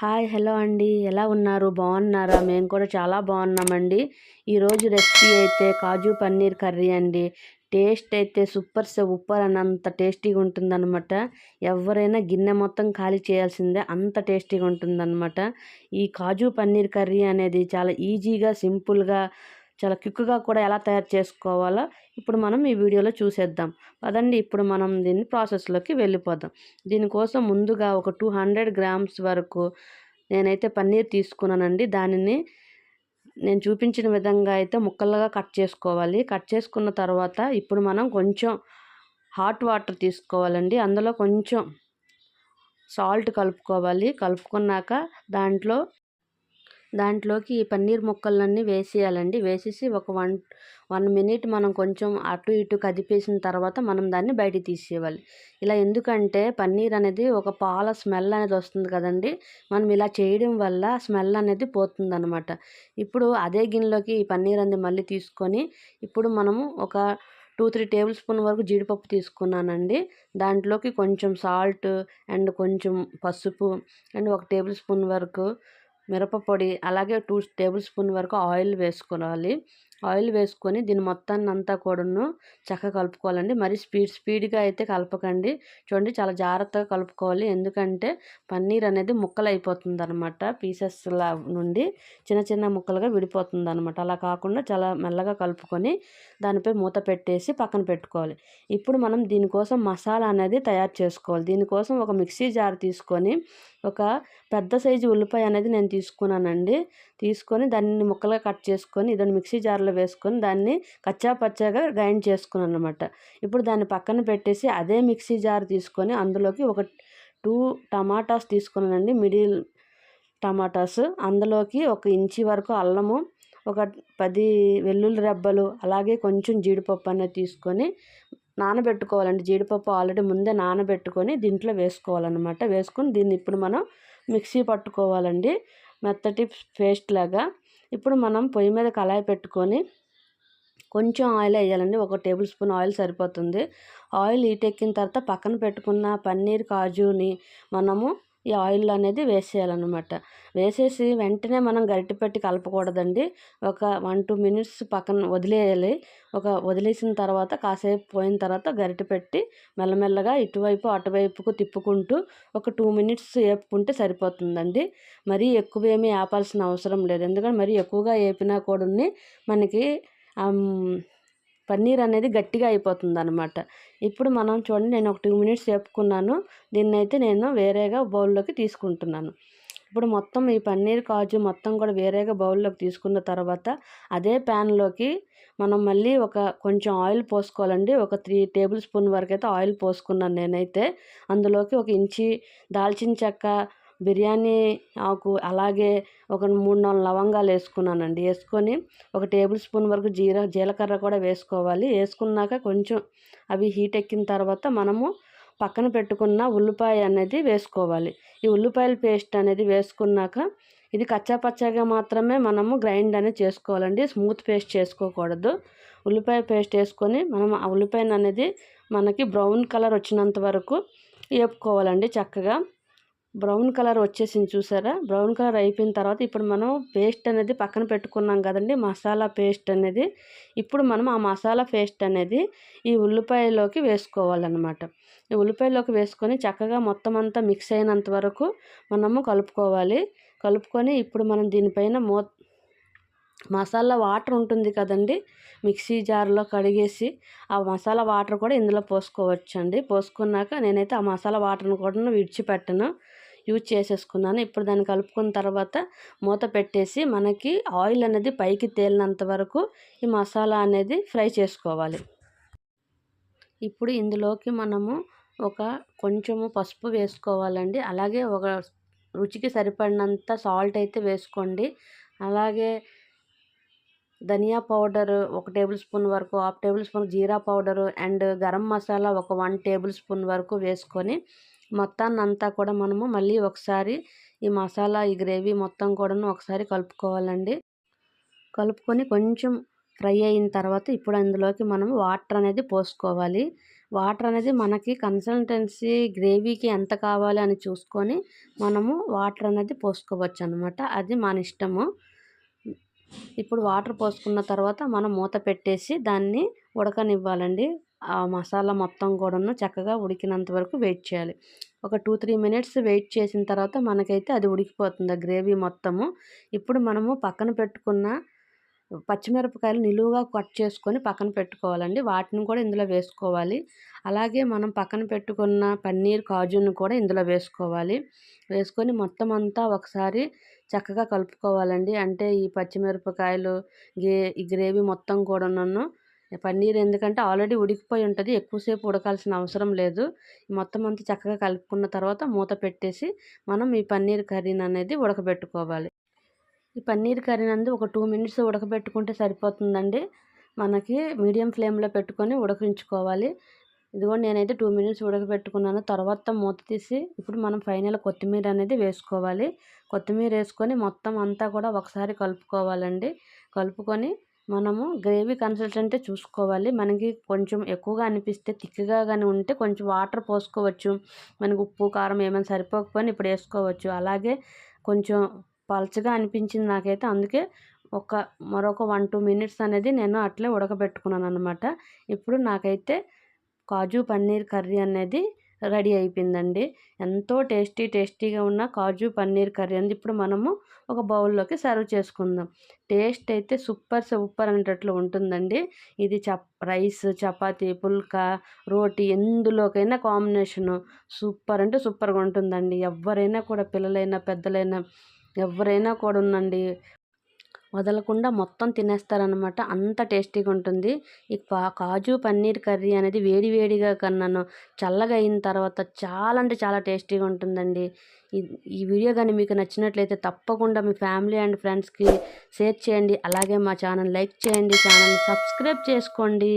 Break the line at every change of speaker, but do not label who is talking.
Hi hello అండి. ఎలా ఉన్నారు? బాగున్నారా? మేము కూడా చాలా బాగున్నామండి. ఈరోజు రెసిపీ అయితే కాజు పన్నీర్ కర్రీ అండి. టేస్ట్ అయితే సూపర్ సూపర్ అన్నంత టేస్టీగా ఉంటుందన్నమాట. ఎవరైనా గిన్నె మొత్తం ఖాళీ చేయాల్సిందే అంత టేస్టీగా ఉంటుందన్నమాట. ఈ కాజు పన్నీర్ కర్రీ అనేది చాలా ఈజీగా సింపుల్గా చాలా క్విక్గా కూడా ఎలా తయారు చేసుకోవాలో ఇప్పుడు మనం ఈ వీడియోలో చూసేద్దాం. పదండి ఇప్పుడు మనం దీన్ని ప్రాసెస్లోకి వెళ్ళిపోదాం. దీనికోసం ముందుగా ఒక టూ హండ్రెడ్ గ్రామ్స్ వరకు నేనైతే పన్నీర్ తీసుకున్నానండి. దానిని నేను చూపించిన విధంగా అయితే ముక్కలుగా కట్ చేసుకోవాలి. కట్ చేసుకున్న తర్వాత ఇప్పుడు మనం కొంచెం హాట్ వాటర్ తీసుకోవాలండి. అందులో కొంచెం సాల్ట్ కలుపుకోవాలి. కలుపుకున్నాక దాంట్లో దాంట్లోకి ఈ పన్నీర్ ముక్కలన్నీ వేసేయాలండి. వేసేసి ఒక వన్ వన్ మినిట్ మనం కొంచెం అటు ఇటు కదిపేసిన తర్వాత మనం దాన్ని బయటికి తీసేయాలి. ఇలా ఎందుకంటే పన్నీర్ అనేది ఒక పాల స్మెల్ అనేది వస్తుంది కదండి. మనం ఇలా చేయడం వల్ల స్మెల్ అనేది పోతుంది అనమాట ఇప్పుడు అదే గిన్నెలోకి ఈ పన్నీర్ అనేది మళ్ళీ తీసుకొని ఇప్పుడు మనము ఒక టూ త్రీ టేబుల్ స్పూన్ వరకు జీడిపప్పు తీసుకున్నానండి. దాంట్లోకి కొంచెం సాల్ట్ అండ్ కొంచెం పసుపు అండ్ ఒక టేబుల్ స్పూన్ వరకు మిరపపొడి అలాగే టూ టేబుల్ స్పూన్ వరకు ఆయిల్ వేసుకోవాలి. ఆయిల్ వేసుకొని దీని మొత్తాన్ని అంతా కూడాను చక్కగా కలుపుకోవాలండి. మరి స్పీడ్ స్పీడ్గా అయితే కలపకండి. చూడండి చాలా జాగ్రత్తగా కలుపుకోవాలి. ఎందుకంటే పన్నీర్ అనేది ముక్కలు అయిపోతుంది అనమాట పీసెస్లా నుండి చిన్న చిన్న ముక్కలుగా విడిపోతుంది అనమాట అలా కాకుండా చాలా మెల్లగా కలుపుకొని దానిపై మూత పెట్టేసి పక్కన పెట్టుకోవాలి. ఇప్పుడు మనం దీనికోసం మసాలా అనేది తయారు చేసుకోవాలి. దీనికోసం ఒక మిక్సీ జార్ తీసుకొని ఒక పెద్ద సైజు ఉల్లిపాయ అనేది నేను తీసుకున్నానండి. తీసుకొని దాన్ని ముక్కలుగా కట్ చేసుకొని ఇదని మిక్సీ జార్లో వేసుకొని దాన్ని కచ్చా పచ్చాగా గ్రైండ్ చేసుకున్నాను అనమాట ఇప్పుడు దాన్ని పక్కన పెట్టేసి అదే మిక్సీ జార్ తీసుకొని అందులోకి ఒక టూ టమాటాస్ తీసుకున్నానండి. Middle tomatoes. అందులోకి ఒక ఇంచి వరకు అల్లము ఒక పది వెల్లుల్లి రెబ్బలు అలాగే కొంచెం జీడిపప్పు అనేది తీసుకొని నానబెట్టుకోవాలండి. జీడిపప్పు ఆల్రెడీ ముందే నానబెట్టుకొని దీంట్లో వేసుకోవాలన్నమాట. వేసుకొని దీన్ని ఇప్పుడు మనం మిక్సీ పట్టుకోవాలండి. మెత్తటి పేస్ట్ లాగా ఇప్పుడు మనం పొయ్యి మీద కళాయి పెట్టుకొని కొంచెం ఆయిల్ వేయాలండి. ఒక టేబుల్ స్పూన్ ఆయిల్ సరిపోతుంది. ఆయిల్ హీట్ ఎక్కిన తర్వాత పక్కన పెట్టుకున్న పన్నీర్ కాజుని మనము ఈ ఆయిల్ అనేది వేసేయాలన్నమాట. వేసేసి వెంటనే మనం గరిటె పెట్టి కలపకూడదండి. ఒక వన్ టూ మినిట్స్ పక్కన వదిలేయాలి. ఒక వదిలేసిన తర్వాత కాసేపు పోయిన తర్వాత గరిటె పెట్టి మెల్లమెల్లగా ఇటువైపు అటువైపుకు తిప్పుకుంటూ ఒక టూ మినిట్స్ వేపుకుంటే సరిపోతుందండి. మరీ ఎక్కువ ఏమీ ఆపాల్సిన అవసరం లేదు. ఎందుకంటే మరీ ఎక్కువగా వేపినా కూడా మనకి పన్నీర్ అనేది గట్టిగా అయిపోతుంది అనమాట ఇప్పుడు మనం చూడండి నేను ఒక టూ మినిట్స్ చెప్పుకున్నాను. దీన్ని అయితే నేను వేరేగా బౌల్లోకి తీసుకుంటున్నాను. ఇప్పుడు మొత్తం ఈ పన్నీర్ కాజు మొత్తం కూడా వేరేగా బౌల్లోకి తీసుకున్న తర్వాత అదే ప్యాన్లోకి మనం మళ్ళీ ఒక కొంచెం ఆయిల్ పోసుకోవాలండి. ఒక త్రీ టేబుల్ స్పూన్ వరకు అయితే ఆయిల్ పోసుకున్నాను నేనైతే. అందులోకి ఒక ఇంచి దాల్చిన చెక్క బిర్యానీ ఆకు అలాగే ఒక మూడు నాలుగు లవంగాలు వేసుకున్నానండి. వేసుకొని ఒక టేబుల్ స్పూన్ వరకు జీర జీలకర్ర కూడా వేసుకోవాలి. వేసుకున్నాక కొంచెం అవి హీట్ ఎక్కిన తర్వాత మనము పక్కన పెట్టుకున్న ఉల్లిపాయ అనేది వేసుకోవాలి. ఈ ఉల్లిపాయల పేస్ట్ అనేది వేసుకున్నాక ఇది కచ్చాపచ్చాగా మాత్రమే మనము గ్రైండ్ అనేది చేసుకోవాలండి. స్మూత్ పేస్ట్ చేసుకోకూడదు. ఉల్లిపాయ పేస్ట్ వేసుకొని మనం ఆ ఉల్లిపాయను అనేది మనకి బ్రౌన్ కలర్ వచ్చినంత వరకు వేపుకోవాలండి చక్కగా. బ్రౌన్ కలర్ వచ్చేసింది చూసారా? బ్రౌన్ కలర్ అయిపోయిన తర్వాత ఇప్పుడు మనం పేస్ట్ అనేది పక్కన పెట్టుకున్నాం కదండి మసాలా పేస్ట్ అనేది. ఇప్పుడు మనం ఆ మసాలా పేస్ట్ అనేది ఈ ఉల్లిపాయలోకి వేసుకోవాలన్నమాట. ఈ ఉల్లిపాయలోకి వేసుకొని చక్కగా మొత్తం అంతా మిక్స్ అయినంత వరకు మనము కలుపుకోవాలి. కలుపుకొని ఇప్పుడు మనం దీనిపైన మో మసాలా వాటర్ ఉంటుంది కదండి మిక్సీ జార్లో కడిగేసి ఆ మసాలా వాటర్ కూడా ఇందులో పోసుకోవచ్చండి. పోసుకున్నాక నేనైతే ఆ మసాలా వాటర్ని కూడా విడిచిపెట్టను. యూజ్ చేసేసుకున్నాను. ఇప్పుడు దాన్ని కలుపుకున్న తర్వాత మూత పెట్టేసి మనకి ఆయిల్ అనేది పైకి తేలినంత వరకు ఈ మసాలా అనేది ఫ్రై చేసుకోవాలి. ఇప్పుడు ఇందులోకి మనము ఒక కొంచెము పసుపు వేసుకోవాలండి. అలాగే ఒక రుచికి సరిపడినంత సాల్ట్ అయితే వేసుకోండి. అలాగే ధనియా పౌడర్ ఒక టేబుల్ స్పూన్ వరకు హాఫ్ టేబుల్ స్పూన్ జీరా పౌడరు అండ్ గరం మసాలా ఒక వన్ టేబుల్ స్పూన్ వరకు వేసుకొని మొత్తాన్ని అంతా కూడా మనము మళ్ళీ ఒకసారి ఈ మసాలా ఈ గ్రేవీ మొత్తం కూడాను ఒకసారి కలుపుకోవాలండి. కలుపుకొని కొంచెం ఫ్రై అయిన తర్వాత ఇప్పుడు అందులోకి మనం వాటర్ అనేది పోసుకోవాలి. వాటర్ అనేది మనకి కన్సల్టెన్సీ గ్రేవీకి ఎంత కావాలి అని చూసుకొని మనము వాటర్ అనేది పోసుకోవచ్చు అనమాట అది మన ఇష్టము. ఇప్పుడు వాటర్ పోసుకున్న తర్వాత మనం మూత పెట్టేసి దాన్ని ఉడకనివ్వాలండి. ఆ మసాలా మొత్తం కూడాను చక్కగా ఉడికినంత వరకు వెయిట్ చేయాలి. ఒక టూ త్రీ మినిట్స్ వెయిట్ చేసిన తర్వాత మనకైతే అది ఉడికిపోతుంది. ఆ గ్రేవీ మొత్తము ఇప్పుడు మనము పక్కన పెట్టుకున్న పచ్చిమిరపకాయలు నిలువుగా కట్ చేసుకొని పక్కన పెట్టుకోవాలండి. వాటిని కూడా ఇందులో వేసుకోవాలి. అలాగే మనం పక్కన పెట్టుకున్న పన్నీర్ కాజును కూడా ఇందులో వేసుకోవాలి. వేసుకొని మొత్తం అంతా ఒకసారి చక్కగా కలుపుకోవాలండి. అంటే ఈ పచ్చిమిరపకాయలు గే ఈ గ్రేవీ మొత్తం కూడాను పన్నీర్ ఎందుకంటే ఆల్రెడీ ఉడికిపోయి ఉంటుంది ఎక్కువసేపు ఉడకాల్సిన అవసరం లేదు. మొత్తం అంతా చక్కగా కలుపుకున్న తర్వాత మూత పెట్టేసి మనం ఈ పన్నీర్ కర్రీని అనేది ఉడకబెట్టుకోవాలి. ఈ పన్నీర్ కర్రీ నందు ఒక టూ మినిట్స్ ఉడకబెట్టుకుంటే సరిపోతుందండి. మనకి మీడియం ఫ్లేమ్లో పెట్టుకొని ఉడకించుకోవాలి. ఇదిగో నేనైతే టూ మినిట్స్ ఉడకబెట్టుకున్నాను. తర్వాత మూత తీసి ఇప్పుడు మనం ఫైనల్ కొత్తిమీర అనేది వేసుకోవాలి. కొత్తిమీర వేసుకొని మొత్తం అంతా కూడా ఒకసారి కలుపుకోవాలండి. కలుపుకొని మనము గ్రేవీ కన్సిస్టెంట్ చూసుకోవాలి. మనకి కొంచెం ఎక్కువగా అనిపిస్తే తిక్కగా కానీ ఉంటే కొంచెం వాటర్ పోసుకోవచ్చు. మనకు ఉప్పు కారం ఏమైనా సరిపోకపోయినా ఇప్పుడు వేసుకోవచ్చు. అలాగే కొంచెం పలచగా అనిపించింది నాకైతే. అందుకే ఒక మరొక వన్ టూ మినిట్స్ అనేది నేను అట్లే ఉడకబెట్టుకున్నాను అనమాట ఇప్పుడు నాకైతే కాజు పన్నీర్ కర్రీ అనేది రెడీ అయిపోయిందండి. ఎంతో టేస్టీ టేస్టీగా ఉన్న కాజు పన్నీర్ కర్రీ అంది. ఇప్పుడు మనము ఒక బౌల్లోకి సర్వ్ చేసుకుందాం. టేస్ట్ అయితే సూపర్ సూపర్ అనేటట్లు ఉంటుందండి. ఇది చప్ రైస్ చపాతీ పుల్కా రోటీ ఎందులోకైనా కాంబినేషను సూపర్ అంటే సూపర్గా ఉంటుందండి. ఎవరైనా కూడా పిల్లలైనా పెద్దలైనా ఎవరైనా కూడా ఉండండి వదలకుండా మొత్తం తినేస్తారనమాట అంత టేస్టీగా ఉంటుంది ఈ కాజు పన్నీర్ కర్రీ అనేది వేడి వేడిగా కన్నాను. చల్లగా అయిన తర్వాత చాలా అంటే చాలా టేస్టీగా ఉంటుందండి ఈ వీడియో కానీ మీకు నచ్చినట్లయితే తప్పకుండా మీ ఫ్యామిలీ అండ్ ఫ్రెండ్స్కి షేర్ చేయండి. అలాగే మా ఛానల్ లైక్ చేయండి. ఛానల్ సబ్స్క్రైబ్ చేసుకోండి.